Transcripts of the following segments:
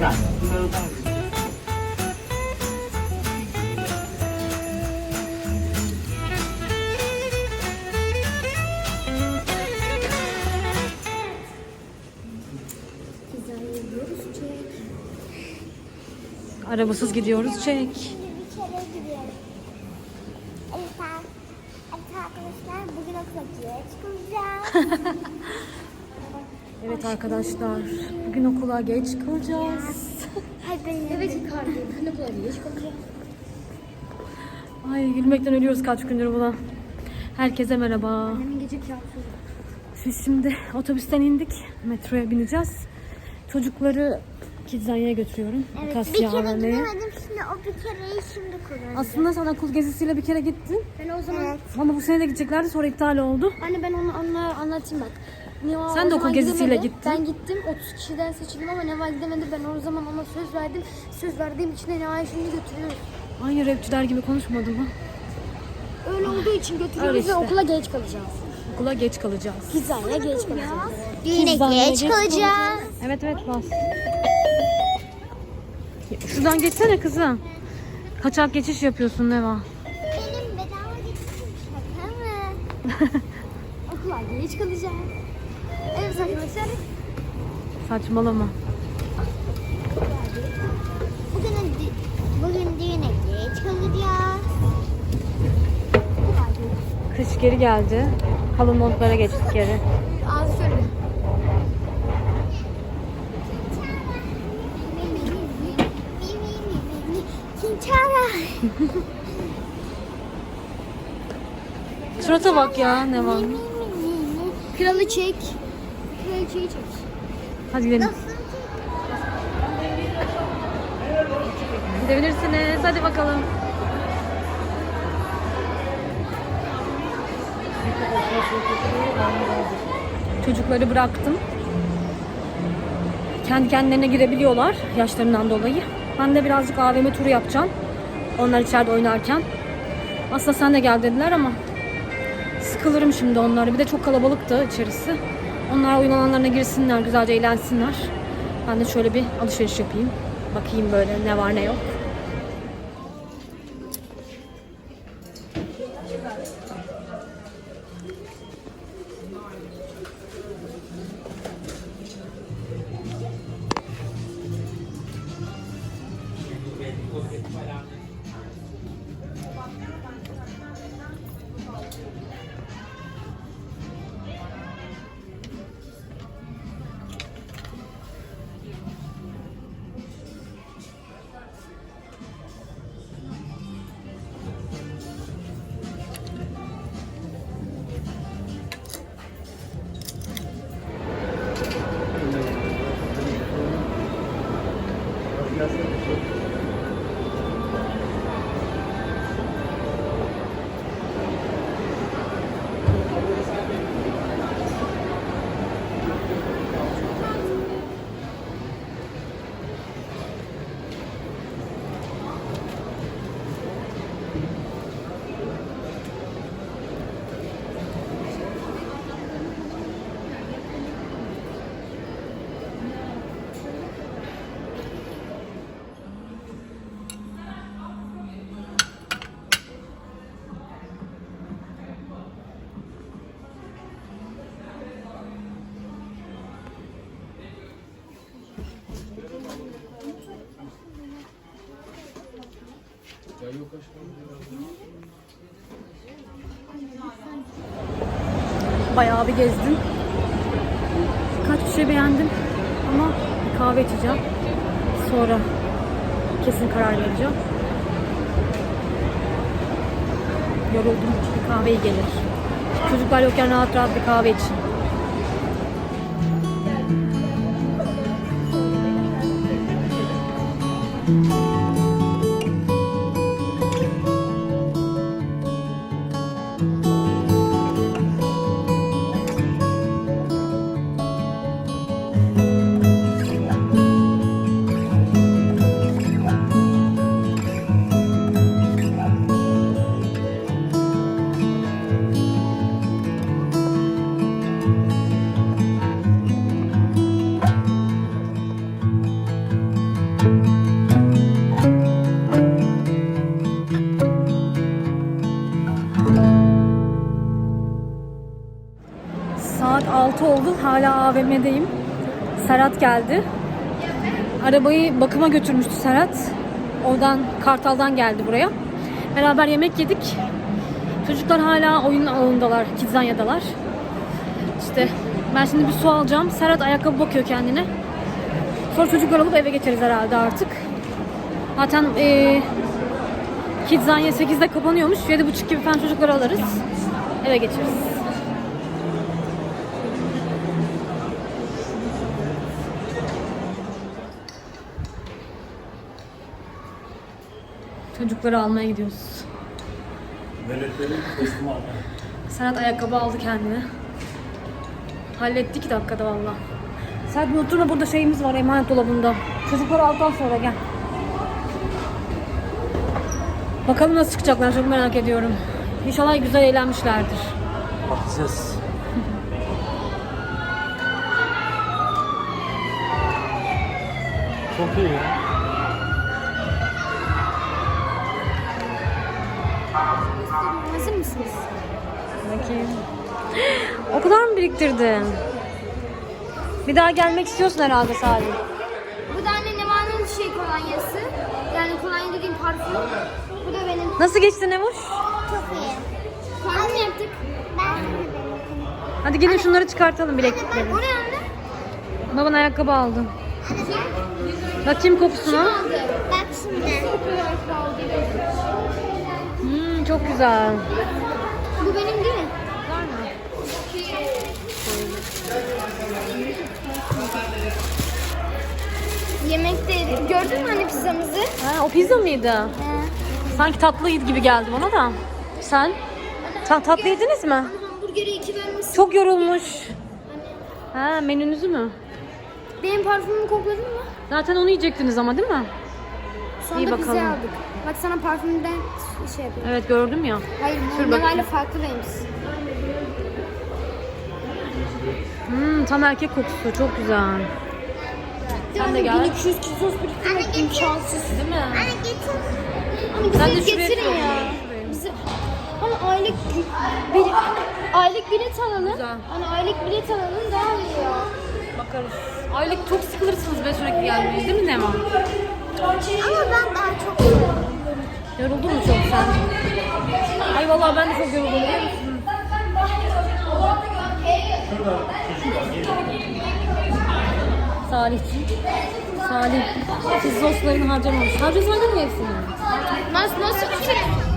Çek. Arabasız gidiyoruz çek. Şimdi bir kere gidiyoruz. Evet, ar- evet arkadaşlar bugün okula geç kalacağız. Evet arkadaşlar bugün okula geç kalacağız. evet Icardi. Bugün okula geç kalacağız. Ay gülmekten ölüyoruz kaç gündür buna. Herkese merhaba. Annemin gece kıyafeti. Biz şimdi otobüsten indik. Metroya bineceğiz. Çocukları Kidzanya'ya götürüyorum. Evet, Birkaç bir kere vermeye. gidemedim. Şimdi o bir kereyi şimdi kullanacağım. Aslında sen okul gezisiyle bir kere gittin. Ben o zaman... Evet. Ama bu sene de gideceklerdi sonra iptal oldu. Anne ben onu onlara anlatayım bak. Neva Sen de okul gezisiyle gittin. Ben gittim 30 kişiden seçildim ama Neva gidemedi. Ben o zaman ona söz verdim. Söz verdiğim için de Neva'yı şimdi götürüyoruz. Aynı rapçiler gibi konuşmadım mı? Öyle olduğu için götürüyoruz işte. ve okula geç kalacağız. Okula geç kalacağız. Pizzaya geç kalacağız. Kidzanya'ya geç Evet evet bas. Şuradan geçsene kızım. Kaçak geçiş yapıyorsun Neva. Benim bedava geçişim şaka mı? okula geç kalacağız. Evet arkadaşlar. Saçmalama. Bugün, bugün düğüne geç kalacağız. Kış geri geldi. Kalın montlara geçtik geri. Ağzı söyle. Kinçara. Surata bak ya Neva. Kralı çek. Kraliçeyi çek. Hadi gidelim. Gidebilirsiniz. Hadi bakalım. Çocukları bıraktım. Kendi kendilerine girebiliyorlar yaşlarından dolayı. Ben de birazcık AVM turu yapacağım. Onlar içeride oynarken. Aslında sen de gel dediler ama sıkılırım şimdi onları. Bir de çok kalabalıktı içerisi. Onlar oyun alanlarına girsinler, güzelce eğlensinler. Ben de şöyle bir alışveriş yapayım. Bakayım böyle ne var ne yok. Gracias. Bayağı bir gezdim. Birkaç bir şey beğendim ama bir kahve içeceğim. Sonra kesin karar vereceğim. Yoruldum. Bir kahve gelir. Çocuklar yokken rahat rahat bir kahve için. 6 oldu. Hala AVM'deyim. Serhat geldi. Arabayı bakıma götürmüştü Serhat. Oradan Kartal'dan geldi buraya. Beraber yemek yedik. Çocuklar hala oyun alanındalar. Kidzanya'dalar. İşte ben şimdi bir su alacağım. Serhat ayakkabı bakıyor kendine. Sonra çocuklar alıp eve geçeriz herhalde artık. Zaten eee Kidzanya 8'de kapanıyormuş. 7.30 gibi falan çocukları alırız. Eve geçeriz. Çocukları almaya gidiyoruz. Veletlerin teslim almaya. Serhat ayakkabı aldı kendine. Hallettik iki dakikada valla. Serhat bir oturma burada şeyimiz var emanet dolabında. Çocukları aldıktan sonra gel. Bakalım nasıl çıkacaklar çok merak ediyorum. İnşallah güzel eğlenmişlerdir. Bakacağız. Çok iyi ya. Hazır mısınız? Bakayım. O kadar mı biriktirdin? Bir daha gelmek istiyorsun herhalde Salim. Bu da anne Neva'nın şey kolonyası. Yani kolonya dediğim parfüm. Bu da benim. Nasıl geçti Nemuş? Çok iyi. Parfüm yaptık. Ben Hadi gelin şunları çıkartalım bileklikleri. O ne anne? Baban ayakkabı aldı. Bakayım kokusuna. Bak şimdi. Çok güzel. Bu benim değil mi? Var mı? Yemekte gördün mü anne pizzamızı? Ha, o pizza mıydı? He. Sanki tatlıydı gibi geldi bana da. Sen? Ta tatlı yediniz mi? Hamburgeri iki vermişsin. Çok yorulmuş. Ha, menünüzü mü? Benim parfümümü kokladın mı? Zaten onu yiyecektiniz ama değil mi? Sonra İyi da bakalım. aldık. Bak sana parfümden şey yapayım. Evet gördüm ya. Hayır bu. Neva'yla farklı renk. Hmm, tam erkek kokusu çok güzel. Sen de gel. 1200 kilos biriktirmek imkansız. Değil mi? Anne getir. Sen de bize şuraya getirin koy. ya. Bize... Hani aylık bir, aylık bilet alalım. Güzel. Hani aylık bilet alalım daha iyi ya. Bakarız. Aylık çok sıkılırsınız be sürekli gelmeyi değil mi Nema? Ama ben daha çok seviyorum. Yoruldun mu çok sen? Ay vallahi ben de çok yoruldum biliyor musun? Salih'ciğim. Salih. Siz dostlarını harcamamış. Harcasaydın mı hepsini? Nasıl, nasıl bitirin?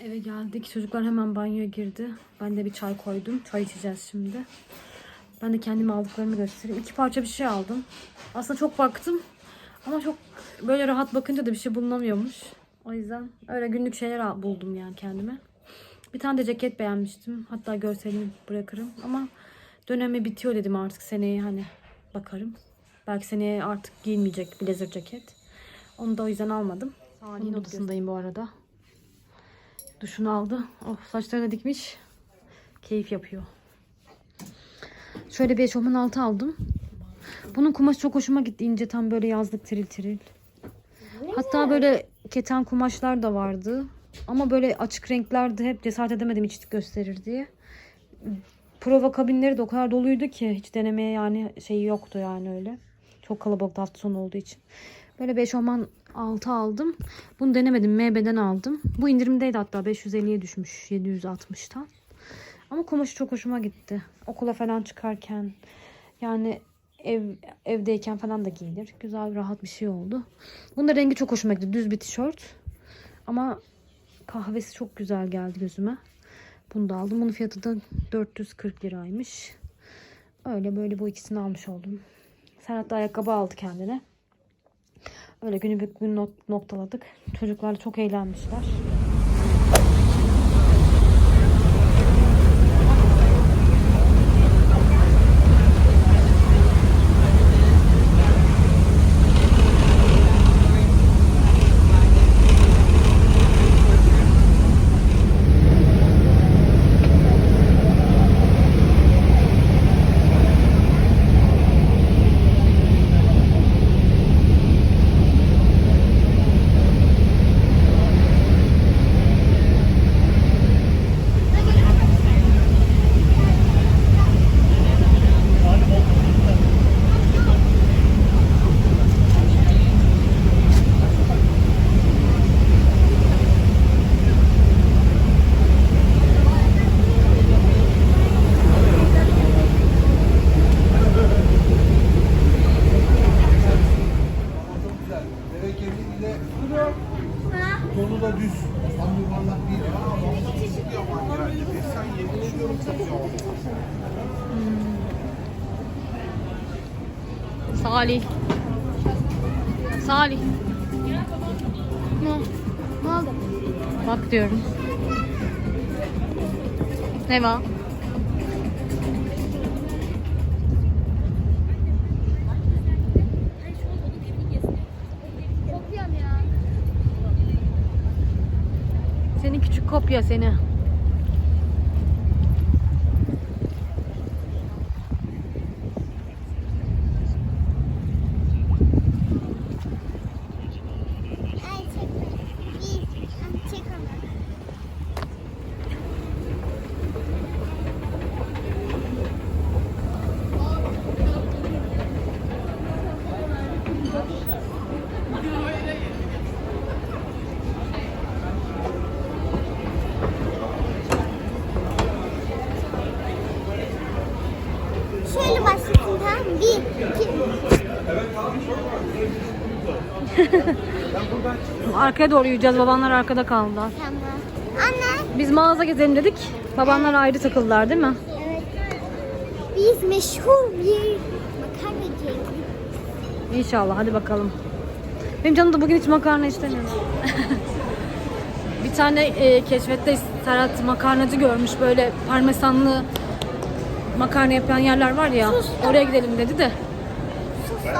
Eve geldik. Çocuklar hemen banyoya girdi. Ben de bir çay koydum. Çay içeceğiz şimdi. Ben de kendime aldıklarımı göstereyim. İki parça bir şey aldım. Aslında çok baktım. Ama çok böyle rahat bakınca da bir şey bulunamıyormuş. O yüzden öyle günlük şeyler buldum yani kendime. Bir tane de ceket beğenmiştim. Hatta görselini bırakırım. Ama dönemi bitiyor dedim artık seneye hani bakarım. Belki seneye artık giyilmeyecek blazer ceket. Onu da o yüzden almadım. Salih'in odasındayım bu arada. Duşunu aldı. Oh, saçlarına dikmiş. Keyif yapıyor. Şöyle bir eşofman altı aldım. Bunun kumaşı çok hoşuma gitti. İnce tam böyle yazlık tiril tiril. Hatta böyle keten kumaşlar da vardı. Ama böyle açık renklerde hep cesaret edemedim içlik gösterir diye. Prova kabinleri de o kadar doluydu ki hiç denemeye yani şeyi yoktu yani öyle. Çok kalabalık hafta sonu olduğu için. Böyle 5 oman 6 aldım. Bunu denemedim. MB'den aldım. Bu indirimdeydi hatta 550'ye düşmüş 760'tan. Ama kumaşı çok hoşuma gitti. Okula falan çıkarken yani ev evdeyken falan da giyilir. Güzel rahat bir şey oldu. Bunun da rengi çok hoşuma gitti. Düz bir tişört. Ama kahvesi çok güzel geldi gözüme. Bunu da aldım. Bunun fiyatı da 440 liraymış. Öyle böyle bu ikisini almış oldum. Serhat da ayakkabı aldı kendine. Öyle günü bir gün not- noktaladık. Çocuklar çok eğlenmişler. Salih. Salih. Ne? Ne oldu? Bak diyorum. Ne var? Senin küçük kopya seni. Ay çekme. Bir. Ay, Çek onu. Şöyle başlasın tamam mı? Bir, iki, Arkaya doğru yürüyeceğiz. Babanlar arkada kaldılar. tamam. Anne. Biz mağaza gezelim dedik. Babanlar ayrı takıldılar değil mi? Evet. Biz meşhur bir makarnacıyız. İnşallah. Hadi bakalım. Benim canım da bugün hiç makarna istemiyor. bir tane e, keşfette Serhat makarnacı görmüş. Böyle parmesanlı makarna yapan yerler var ya. Oraya gidelim dedi de. Sus.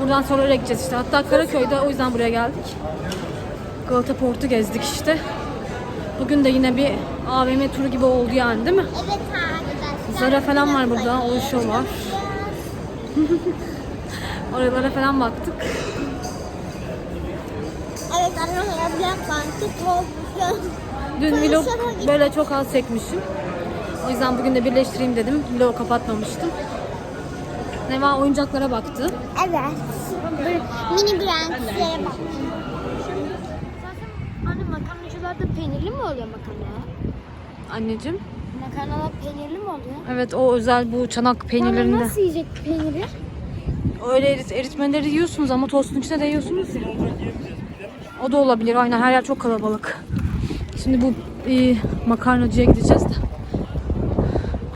Buradan sonra oraya gideceğiz işte. Hatta Karaköy'de o yüzden buraya geldik. Galata Port'u gezdik işte. Bugün de yine bir AVM turu gibi oldu yani değil mi? Evet arkadaşlar. Zara falan var burada. Oluşuyor var. Oralara falan baktık. Evet Black Bank'ı kovmuşum. Dün vlog böyle çok az çekmişim. O yüzden bugün de birleştireyim dedim. Vlog kapatmamıştım. Neva oyuncaklara baktı. Evet. Mini branşlara bak. Anne makarnacılarda peynirli mi oluyor makarna? Anneciğim. Makarnalar peynirli mi oluyor? Evet o özel bu çanak peynirlerinde. Nasıl yiyecek peyniri? Öyle erit, eritmeleri yiyorsunuz ama tostun içine de yiyorsunuz ya. O da olabilir aynen her yer çok kalabalık. Şimdi bu e, makarnacıya gideceğiz de.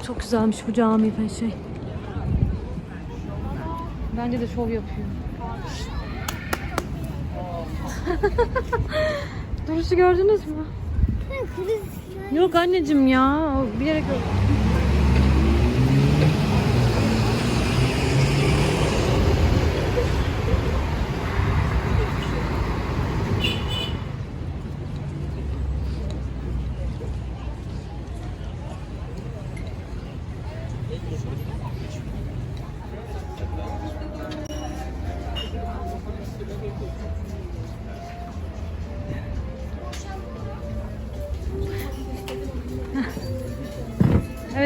Çok güzelmiş bu cami falan şey. Bence de şov yapıyor. Duruşu gördünüz mü? Yok anneciğim ya. Bilerek öyle.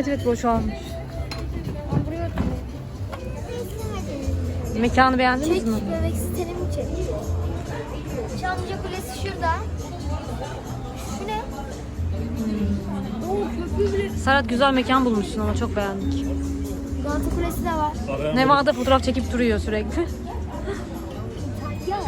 Evet evet boşalmış. Mekanı beğendiniz Çek, mi? bebek siteni mi çek? Çamlıca Kulesi şurada. Şu ne? Hmm. Oo. Serhat güzel mekan bulmuşsun ama çok beğendik. Galata Kulesi de var. Nevada fotoğraf çekip duruyor sürekli. Ya.